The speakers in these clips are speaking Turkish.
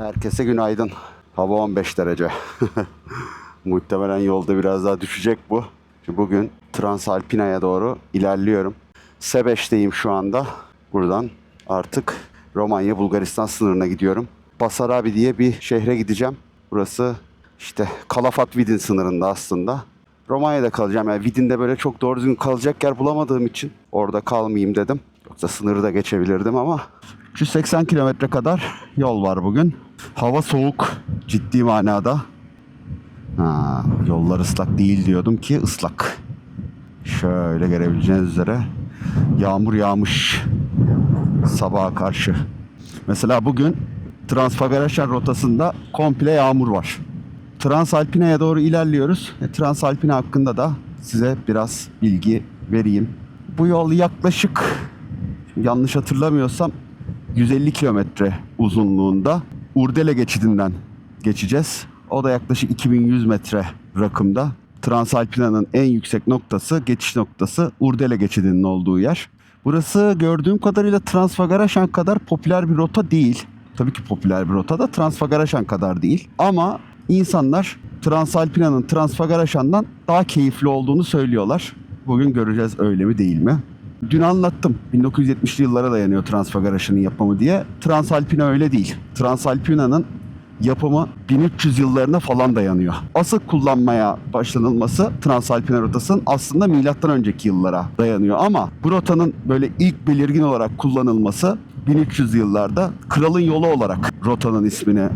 Herkese günaydın. Hava 15 derece. Muhtemelen yolda biraz daha düşecek bu. Şimdi bugün Transalpina'ya doğru ilerliyorum. Sebeş'teyim şu anda. Buradan artık Romanya Bulgaristan sınırına gidiyorum. Basarabi diye bir şehre gideceğim. Burası işte Kalafat Vidin sınırında aslında. Romanya'da kalacağım. Yani Vidin'de böyle çok doğru düzgün kalacak yer bulamadığım için orada kalmayayım dedim. Yoksa sınırı da geçebilirdim ama 380 kilometre kadar yol var bugün. Hava soğuk ciddi manada. Ha, yollar ıslak değil diyordum ki ıslak. Şöyle görebileceğiniz üzere yağmur yağmış sabaha karşı. Mesela bugün Transfagaraşan rotasında komple yağmur var. Transalpine'ye doğru ilerliyoruz. E, Transalpine hakkında da size biraz bilgi vereyim. Bu yol yaklaşık yanlış hatırlamıyorsam 150 kilometre uzunluğunda Urdele geçidinden geçeceğiz. O da yaklaşık 2100 metre rakımda. Transalpina'nın en yüksek noktası, geçiş noktası Urdele geçidinin olduğu yer. Burası gördüğüm kadarıyla Transfagaraşan kadar popüler bir rota değil. Tabii ki popüler bir rota da Transfagaraşan kadar değil. Ama insanlar Transalpina'nın Transfagaraşan'dan daha keyifli olduğunu söylüyorlar. Bugün göreceğiz öyle mi değil mi? Dün anlattım. 1970'li yıllara dayanıyor Transfagaraşan'ın yapımı diye. Transalpina öyle değil. Transalpina'nın yapımı 1300 yıllarına falan dayanıyor. Asıl kullanmaya başlanılması Transalpina rotasının aslında milattan önceki yıllara dayanıyor ama bu rotanın böyle ilk belirgin olarak kullanılması 1300 yıllarda kralın yolu olarak rotanın ismini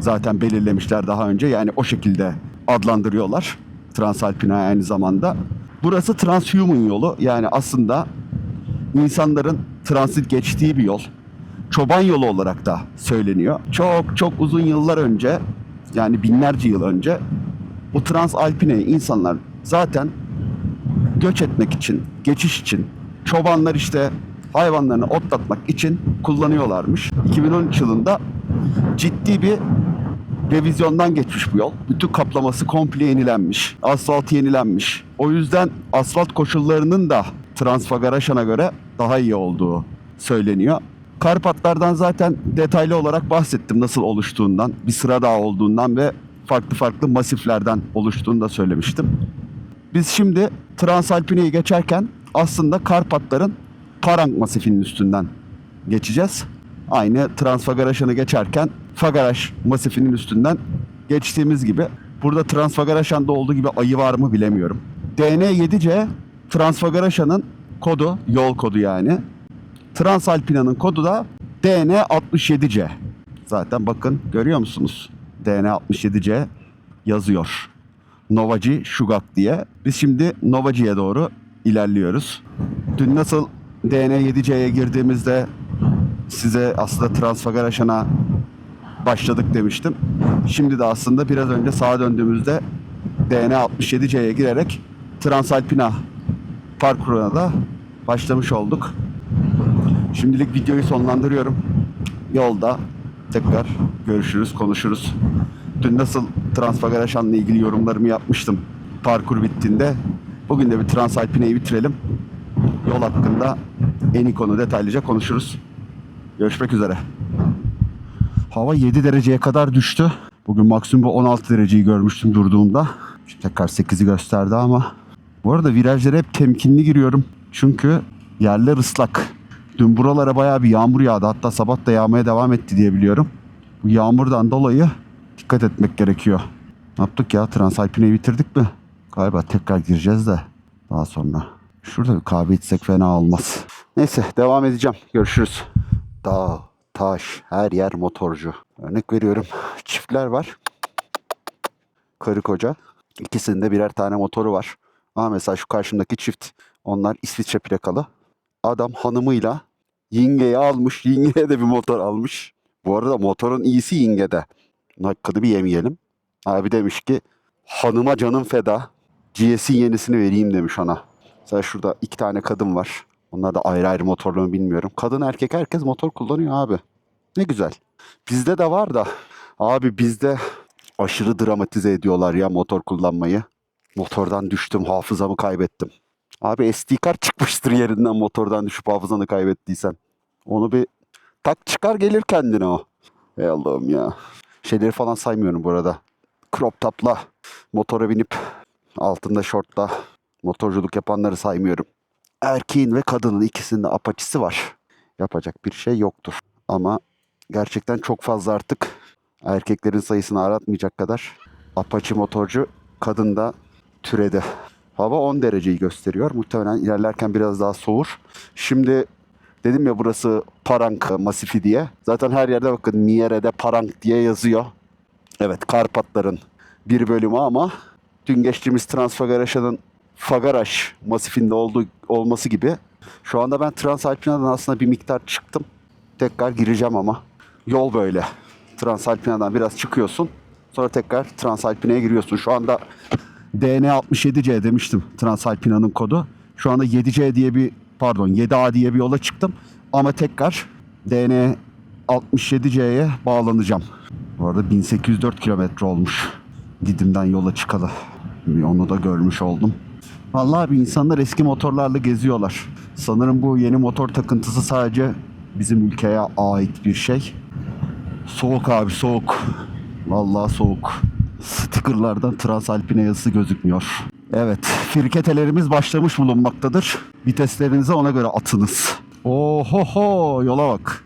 zaten belirlemişler daha önce. Yani o şekilde adlandırıyorlar Transalpina aynı zamanda. Burası transhuman yolu. Yani aslında insanların transit geçtiği bir yol. Çoban yolu olarak da söyleniyor. Çok çok uzun yıllar önce yani binlerce yıl önce bu Transalpine'yi insanlar zaten göç etmek için, geçiş için, çobanlar işte hayvanlarını otlatmak için kullanıyorlarmış. 2013 yılında ciddi bir revizyondan geçmiş bu yol. Bütün kaplaması komple yenilenmiş. Asfalt yenilenmiş. O yüzden asfalt koşullarının da Transfagaraşan'a göre daha iyi olduğu söyleniyor. Karpatlardan zaten detaylı olarak bahsettim nasıl oluştuğundan, bir sıra daha olduğundan ve farklı farklı masiflerden oluştuğunu da söylemiştim. Biz şimdi Transalpine'yi geçerken aslında Karpatların Parang masifinin üstünden geçeceğiz. Aynı Transfagaraşan'ı geçerken Fagaraş masifinin üstünden geçtiğimiz gibi. Burada Transfagaraşan'da olduğu gibi ayı var mı bilemiyorum. DN7C Transfagaraşan'ın kodu, yol kodu yani. Transalpina'nın kodu da DN67C. Zaten bakın görüyor musunuz? DN67C yazıyor. Novaci Şugak diye. Biz şimdi Novaci'ye doğru ilerliyoruz. Dün nasıl DN7C'ye girdiğimizde size aslında Transfagaraşan'a başladık demiştim. Şimdi de aslında biraz önce sağa döndüğümüzde DN67C'ye girerek Transalpina parkuruna da başlamış olduk. Şimdilik videoyu sonlandırıyorum. Yolda tekrar görüşürüz, konuşuruz. Dün nasıl Transfagaraşan'la ilgili yorumlarımı yapmıştım parkur bittiğinde. Bugün de bir Transalpine'yi bitirelim. Yol hakkında en iyi konu detaylıca konuşuruz. Görüşmek üzere. Hava 7 dereceye kadar düştü. Bugün maksimum 16 dereceyi görmüştüm durduğumda. Şimdi tekrar 8'i gösterdi ama. Bu arada virajlara hep temkinli giriyorum. Çünkü yerler ıslak. Dün buralara bayağı bir yağmur yağdı. Hatta sabah da yağmaya devam etti diye biliyorum. Bu yağmurdan dolayı dikkat etmek gerekiyor. Ne yaptık ya? Transalpine'yi bitirdik mi? Galiba tekrar gireceğiz de daha sonra. Şurada bir kahve içsek fena olmaz. Neyse devam edeceğim. Görüşürüz. Dağ, taş, her yer motorcu. Örnek veriyorum. Çiftler var. Karı koca. İkisinde birer tane motoru var. Ama mesela şu karşımdaki çift. Onlar İsviçre plakalı. Adam hanımıyla Yinge'yi almış. Yinge'ye de bir motor almış. Bu arada motorun iyisi Yinge'de. Hakkını bir yemeyelim. Abi demiş ki hanıma canım feda. GS'in yenisini vereyim demiş ona. Mesela şurada iki tane kadın var. Onlar da ayrı ayrı motorlarını bilmiyorum. Kadın erkek herkes motor kullanıyor abi. Ne güzel. Bizde de var da abi bizde aşırı dramatize ediyorlar ya motor kullanmayı. Motordan düştüm hafızamı kaybettim. Abi SD kart çıkmıştır yerinden motordan düşüp hafızanı kaybettiysen. Onu bir tak çıkar gelir kendine o. Ey Allah'ım ya. Şeyleri falan saymıyorum bu arada. Crop top'la motora binip altında şortla motorculuk yapanları saymıyorum. Erkeğin ve kadının ikisinin de apaçisi var. Yapacak bir şey yoktur. Ama gerçekten çok fazla artık erkeklerin sayısını aratmayacak kadar apaçi motorcu kadında türedi. Hava 10 dereceyi gösteriyor. Muhtemelen ilerlerken biraz daha soğur. Şimdi dedim ya burası Parank masifi diye. Zaten her yerde bakın Miere'de Parank diye yazıyor. Evet Karpatların bir bölümü ama dün geçtiğimiz Transfagaraşa'nın Fagaraş masifinde olduğu, olması gibi. Şu anda ben Transalpina'dan aslında bir miktar çıktım. Tekrar gireceğim ama. Yol böyle. Transalpina'dan biraz çıkıyorsun. Sonra tekrar Transalpina'ya giriyorsun. Şu anda DN67C demiştim Transalpina'nın kodu. Şu anda 7C diye bir pardon 7A diye bir yola çıktım. Ama tekrar DN 67C'ye bağlanacağım. Bu arada 1804 kilometre olmuş. Didim'den yola çıkalı. Onu da görmüş oldum. Vallahi bir insanlar eski motorlarla geziyorlar. Sanırım bu yeni motor takıntısı sadece bizim ülkeye ait bir şey. Soğuk abi soğuk. Vallahi soğuk. Stickerlardan Transalpine yazısı gözükmüyor. Evet, firketelerimiz başlamış bulunmaktadır. Viteslerinize ona göre atınız. Ohoho, yola bak.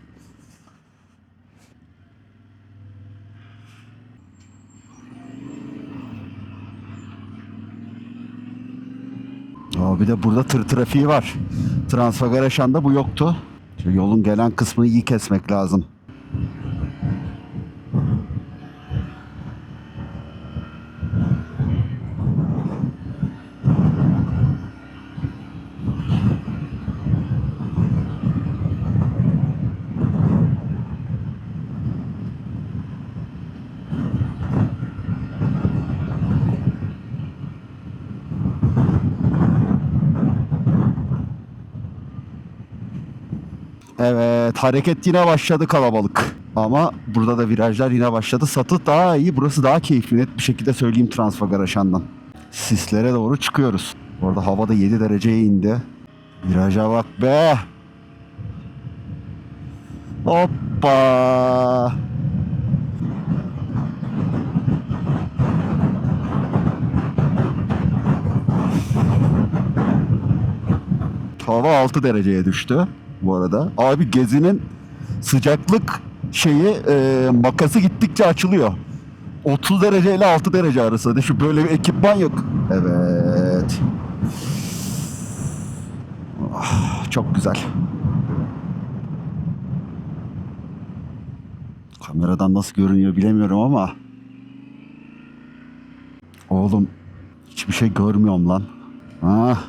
Aa, bir de burada tır trafiği var. Transfagaraşan'da bu yoktu. Şu yolun gelen kısmını iyi kesmek lazım. Evet hareket yine başladı kalabalık. Ama burada da virajlar yine başladı. Satı daha iyi. Burası daha keyifli. Net bir şekilde söyleyeyim Transfagaraşan'dan. Sislere doğru çıkıyoruz. Orada hava da 7 dereceye indi. Viraja bak be. Hoppa. Hava 6 dereceye düştü bu arada. Abi gezinin sıcaklık şeyi e, makası gittikçe açılıyor. 30 derece ile 6 derece arası. Hadi şu böyle bir ekipman yok. Evet. Ah, çok güzel. Kameradan nasıl görünüyor bilemiyorum ama. Oğlum hiçbir şey görmüyorum lan. Ah.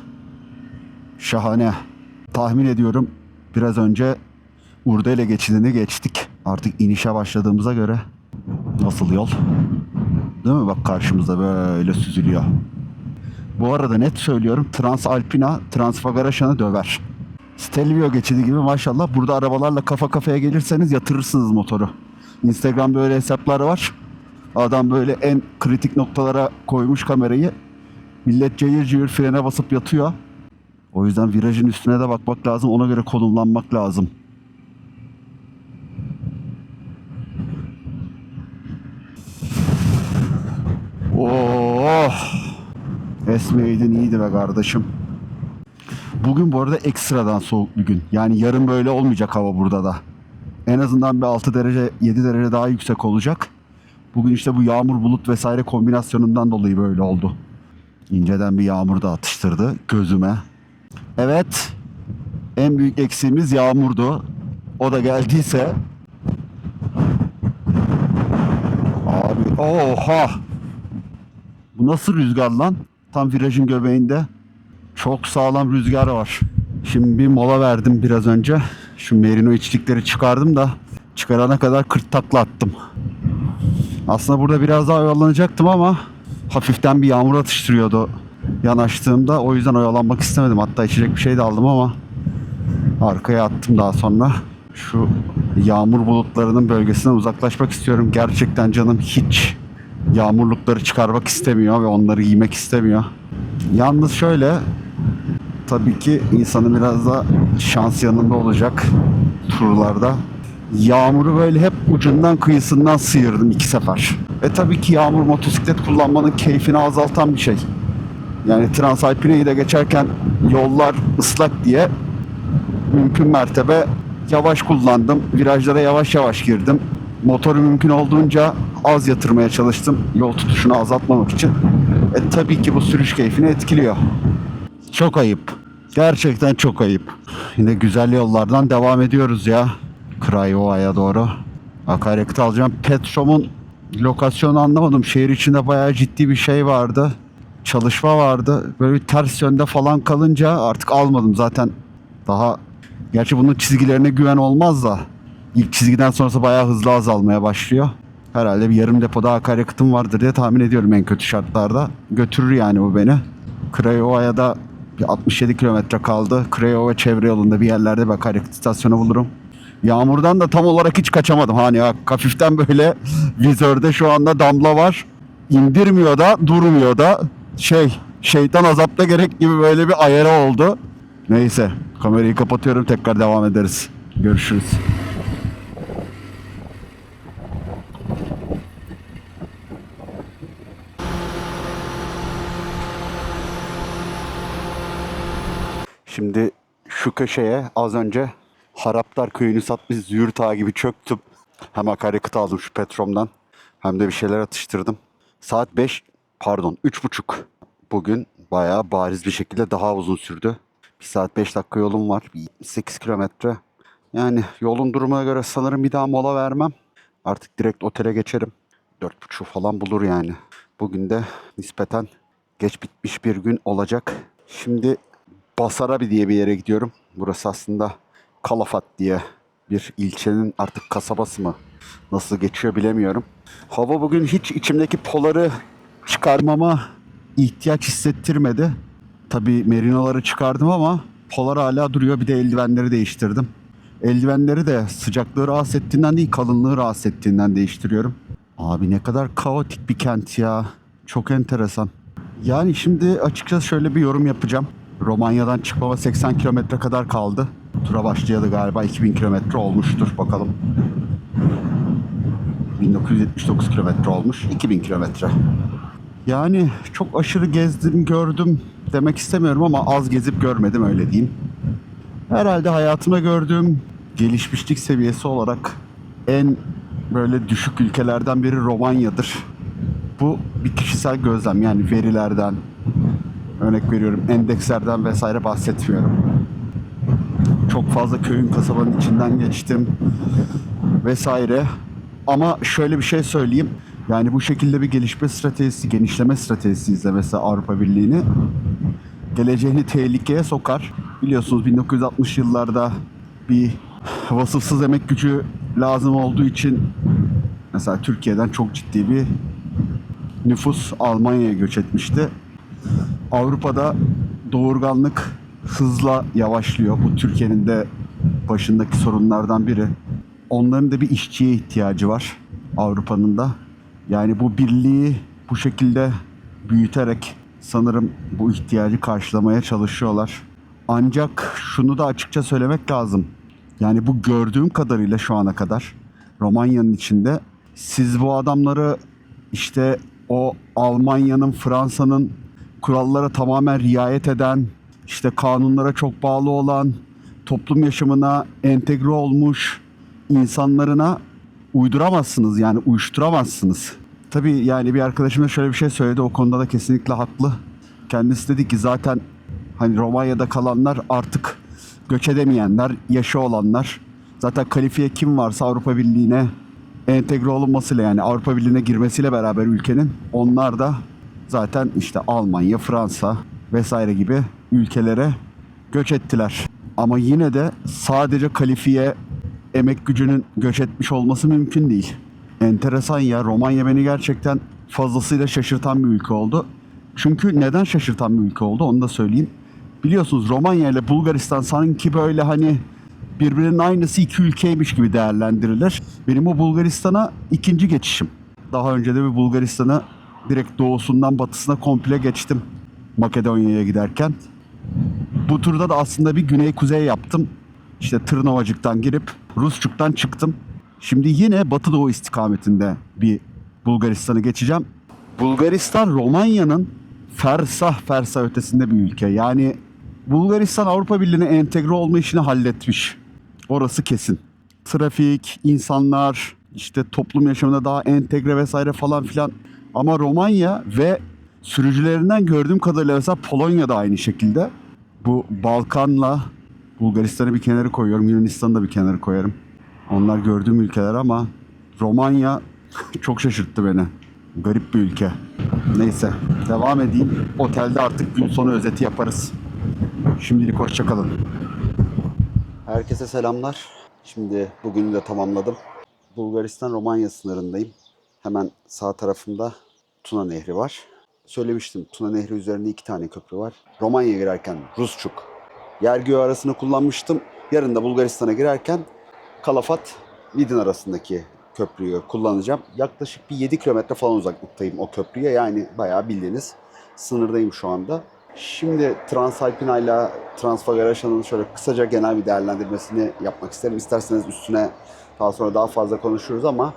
Şahane. Tahmin ediyorum biraz önce Urdele geçidini geçtik. Artık inişe başladığımıza göre nasıl yol? Değil mi? Bak karşımızda böyle süzülüyor. Bu arada net söylüyorum Transalpina Transfagaraşan'ı döver. Stelvio geçidi gibi maşallah burada arabalarla kafa kafaya gelirseniz yatırırsınız motoru. Instagram'da öyle hesapları var. Adam böyle en kritik noktalara koymuş kamerayı. Millet cayır cayır frene basıp yatıyor. O yüzden virajın üstüne de bakmak lazım. Ona göre konumlanmak lazım. Oh! Esmeydin iyiydi be kardeşim. Bugün bu arada ekstradan soğuk bir gün. Yani yarın böyle olmayacak hava burada da. En azından bir 6 derece 7 derece daha yüksek olacak. Bugün işte bu yağmur bulut vesaire kombinasyonundan dolayı böyle oldu. İnceden bir yağmur da atıştırdı gözüme. Evet. En büyük eksiğimiz yağmurdu. O da geldiyse. Abi oha. Bu nasıl rüzgar lan? Tam virajın göbeğinde. Çok sağlam rüzgar var. Şimdi bir mola verdim biraz önce. Şu merino içlikleri çıkardım da çıkarana kadar 40 takla attım. Aslında burada biraz daha oyalanacaktım ama hafiften bir yağmur atıştırıyordu yanaştığımda. O yüzden oyalanmak istemedim. Hatta içecek bir şey de aldım ama arkaya attım daha sonra. Şu yağmur bulutlarının bölgesinden uzaklaşmak istiyorum. Gerçekten canım hiç yağmurlukları çıkarmak istemiyor ve onları giymek istemiyor. Yalnız şöyle tabii ki insanın biraz da şans yanında olacak turlarda. Yağmuru böyle hep ucundan kıyısından sıyırdım iki sefer. E tabii ki yağmur motosiklet kullanmanın keyfini azaltan bir şey. Yani Transalpine'yi de geçerken yollar ıslak diye mümkün mertebe yavaş kullandım. Virajlara yavaş yavaş girdim. Motoru mümkün olduğunca az yatırmaya çalıştım. Yol tutuşunu azaltmamak için. E tabii ki bu sürüş keyfini etkiliyor. Çok ayıp. Gerçekten çok ayıp. Yine güzel yollardan devam ediyoruz ya. Craiova'ya doğru. Akaryakıt alacağım. Petrom'un lokasyonu anlamadım. Şehir içinde bayağı ciddi bir şey vardı. Çalışma vardı. Böyle bir ters yönde falan kalınca artık almadım zaten. Daha gerçi bunun çizgilerine güven olmaz da ilk çizgiden sonrası bayağı hızlı azalmaya başlıyor. Herhalde bir yarım depoda akaryakıtım vardır diye tahmin ediyorum en kötü şartlarda. Götürür yani bu beni. Craiova'ya da bir 67 kilometre kaldı. Craiova çevre yolunda bir yerlerde bir akaryakıt istasyonu bulurum. Yağmurdan da tam olarak hiç kaçamadım. Hani hafiften böyle vizörde şu anda damla var. İndirmiyor da durmuyor da şey şeytan azapta gerek gibi böyle bir ayarı oldu. Neyse kamerayı kapatıyorum tekrar devam ederiz. Görüşürüz. Şimdi şu köşeye az önce Haraptar köyünü satmış züğürt ağa gibi çöktüm. Hem akaryakıt aldım şu Petrom'dan hem de bir şeyler atıştırdım. Saat 5 pardon 3.30. Bugün bayağı bariz bir şekilde daha uzun sürdü. 1 saat 5 dakika yolum var. Bir 8 kilometre. Yani yolun durumuna göre sanırım bir daha mola vermem. Artık direkt otele geçerim. 4.30 falan bulur yani. Bugün de nispeten geç bitmiş bir gün olacak. Şimdi Basarabi diye bir yere gidiyorum. Burası aslında Kalafat diye bir ilçenin artık kasabası mı? Nasıl geçiyor bilemiyorum. Hava bugün hiç içimdeki poları çıkarmama ihtiyaç hissettirmedi. Tabii merinoları çıkardım ama polar hala duruyor. Bir de eldivenleri değiştirdim. Eldivenleri de sıcaklığı rahatsız ettiğinden değil kalınlığı rahatsız ettiğinden değiştiriyorum. Abi ne kadar kaotik bir kent ya. Çok enteresan. Yani şimdi açıkçası şöyle bir yorum yapacağım. Romanya'dan çıkmama 80 kilometre kadar kaldı. Tura başlayalı galiba 2000 kilometre olmuştur bakalım. 1979 kilometre olmuş. 2000 kilometre. Yani çok aşırı gezdim gördüm demek istemiyorum ama az gezip görmedim öyle diyeyim. Herhalde hayatımda gördüğüm gelişmişlik seviyesi olarak en böyle düşük ülkelerden biri Romanya'dır. Bu bir kişisel gözlem yani verilerden, örnek veriyorum endekslerden vesaire bahsetmiyorum. Çok fazla köyün kasabanın içinden geçtim vesaire. Ama şöyle bir şey söyleyeyim. Yani bu şekilde bir gelişme stratejisi, genişleme stratejisi izlemesi Avrupa Birliği'ni geleceğini tehlikeye sokar. Biliyorsunuz 1960 yıllarda bir vasıfsız emek gücü lazım olduğu için mesela Türkiye'den çok ciddi bir nüfus Almanya'ya göç etmişti. Avrupa'da doğurganlık hızla yavaşlıyor. Bu Türkiye'nin de başındaki sorunlardan biri. Onların da bir işçiye ihtiyacı var Avrupa'nın da. Yani bu birliği bu şekilde büyüterek sanırım bu ihtiyacı karşılamaya çalışıyorlar. Ancak şunu da açıkça söylemek lazım. Yani bu gördüğüm kadarıyla şu ana kadar Romanya'nın içinde siz bu adamları işte o Almanya'nın, Fransa'nın kurallara tamamen riayet eden, işte kanunlara çok bağlı olan, toplum yaşamına entegre olmuş insanlarına uyduramazsınız yani uyuşturamazsınız. Tabii yani bir arkadaşım da şöyle bir şey söyledi o konuda da kesinlikle haklı. Kendisi dedi ki zaten hani Romanya'da kalanlar artık göç edemeyenler, yaşı olanlar. Zaten kalifiye kim varsa Avrupa Birliği'ne entegre olunmasıyla yani Avrupa Birliği'ne girmesiyle beraber ülkenin onlar da zaten işte Almanya, Fransa vesaire gibi ülkelere göç ettiler. Ama yine de sadece kalifiye emek gücünün göç etmiş olması mümkün değil. Enteresan ya Romanya beni gerçekten fazlasıyla şaşırtan bir ülke oldu. Çünkü neden şaşırtan bir ülke oldu onu da söyleyeyim. Biliyorsunuz Romanya ile Bulgaristan sanki böyle hani birbirinin aynısı iki ülkeymiş gibi değerlendirilir. Benim o Bulgaristan'a ikinci geçişim. Daha önce de bir Bulgaristan'a direkt doğusundan batısına komple geçtim Makedonya'ya giderken. Bu turda da aslında bir güney kuzey yaptım. İşte Tırnovacık'tan girip Rusçuk'tan çıktım. Şimdi yine Batı Doğu istikametinde bir Bulgaristan'ı geçeceğim. Bulgaristan Romanya'nın fersah fersah ötesinde bir ülke. Yani Bulgaristan Avrupa Birliği'ne entegre olma işini halletmiş. Orası kesin. Trafik, insanlar, işte toplum yaşamında daha entegre vesaire falan filan. Ama Romanya ve sürücülerinden gördüğüm kadarıyla mesela Polonya da aynı şekilde. Bu Balkan'la Bulgaristan'ı bir kenara koyuyorum. Yunanistan'ı da bir kenara koyarım. Onlar gördüğüm ülkeler ama Romanya çok şaşırttı beni. Garip bir ülke. Neyse devam edeyim. Otelde artık gün sonu özeti yaparız. Şimdilik hoşçakalın. Herkese selamlar. Şimdi bugünü de tamamladım. Bulgaristan-Romanya sınırındayım. Hemen sağ tarafımda Tuna Nehri var. Söylemiştim Tuna Nehri üzerinde iki tane köprü var. Romanya'ya girerken Rusçuk, Yergöğü arasını kullanmıştım. Yarın da Bulgaristan'a girerken Kalafat, Vidin arasındaki köprüyü kullanacağım. Yaklaşık bir 7 kilometre falan uzaklıktayım o köprüye. Yani bayağı bildiğiniz sınırdayım şu anda. Şimdi Transalpina ile Transfagaraşa'nın şöyle kısaca genel bir değerlendirmesini yapmak isterim. İsterseniz üstüne daha sonra daha fazla konuşuruz ama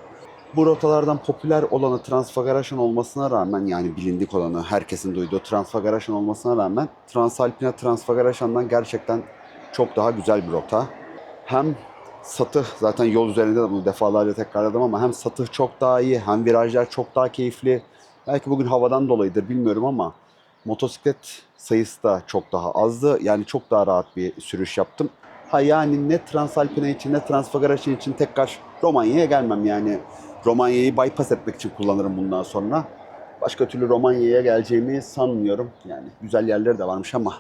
bu rotalardan popüler olanı Transfagaraşan olmasına rağmen yani bilindik olanı herkesin duyduğu Transfagaraşan olmasına rağmen Transalpina Transfagaraşan'dan gerçekten çok daha güzel bir rota. Hem satı zaten yol üzerinde de bunu defalarca tekrarladım ama hem satı çok daha iyi hem virajlar çok daha keyifli. Belki bugün havadan dolayıdır bilmiyorum ama motosiklet sayısı da çok daha azdı. Yani çok daha rahat bir sürüş yaptım. Ha yani ne Transalpina için ne Transfagaraşan için tekrar Romanya'ya gelmem yani. Romanya'yı bypass etmek için kullanırım bundan sonra. Başka türlü Romanya'ya geleceğimi sanmıyorum. Yani güzel yerleri de varmış ama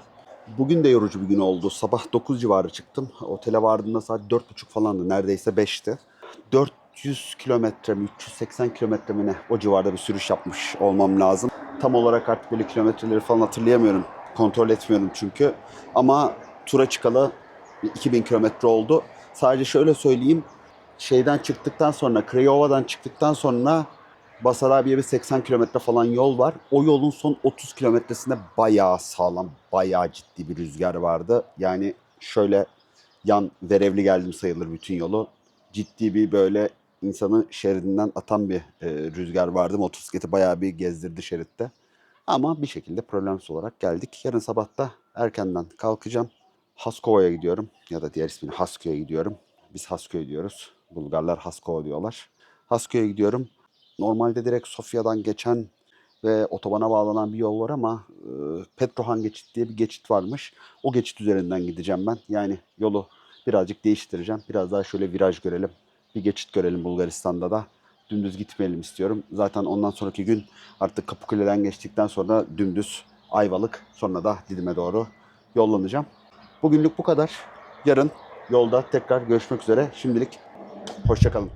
bugün de yorucu bir gün oldu. Sabah 9 civarı çıktım. Otele vardığımda saat 4.30 falandı. Neredeyse 5'ti. 400 kilometre mi 380 kilometre mi ne o civarda bir sürüş yapmış olmam lazım. Tam olarak artık böyle kilometreleri falan hatırlayamıyorum. Kontrol etmiyorum çünkü. Ama tura çıkalı bir 2000 kilometre oldu. Sadece şöyle söyleyeyim. Şeyden çıktıktan sonra, Craiova'dan çıktıktan sonra Basarabia'ya bir 80 kilometre falan yol var. O yolun son 30 kilometresinde bayağı sağlam, bayağı ciddi bir rüzgar vardı. Yani şöyle yan verevli geldim sayılır bütün yolu. Ciddi bir böyle insanı şeridinden atan bir e, rüzgar vardı. Motosikleti bayağı bir gezdirdi şeritte. Ama bir şekilde problemsiz olarak geldik. Yarın sabah da erkenden kalkacağım. Haskova'ya gidiyorum ya da diğer ismiyle Hasko'ya gidiyorum. Biz Hasko diyoruz. Bulgarlar Haskova diyorlar. Hasko'ya gidiyorum. Normalde direkt Sofya'dan geçen ve otobana bağlanan bir yol var ama e, Petrohan geçit diye bir geçit varmış. O geçit üzerinden gideceğim ben. Yani yolu birazcık değiştireceğim. Biraz daha şöyle viraj görelim. Bir geçit görelim Bulgaristan'da da. Dümdüz gitmeyelim istiyorum. Zaten ondan sonraki gün artık Kapıkule'den geçtikten sonra dümdüz Ayvalık sonra da Didim'e doğru yollanacağım. Bugünlük bu kadar. Yarın yolda tekrar görüşmek üzere. Şimdilik hoşçakalın.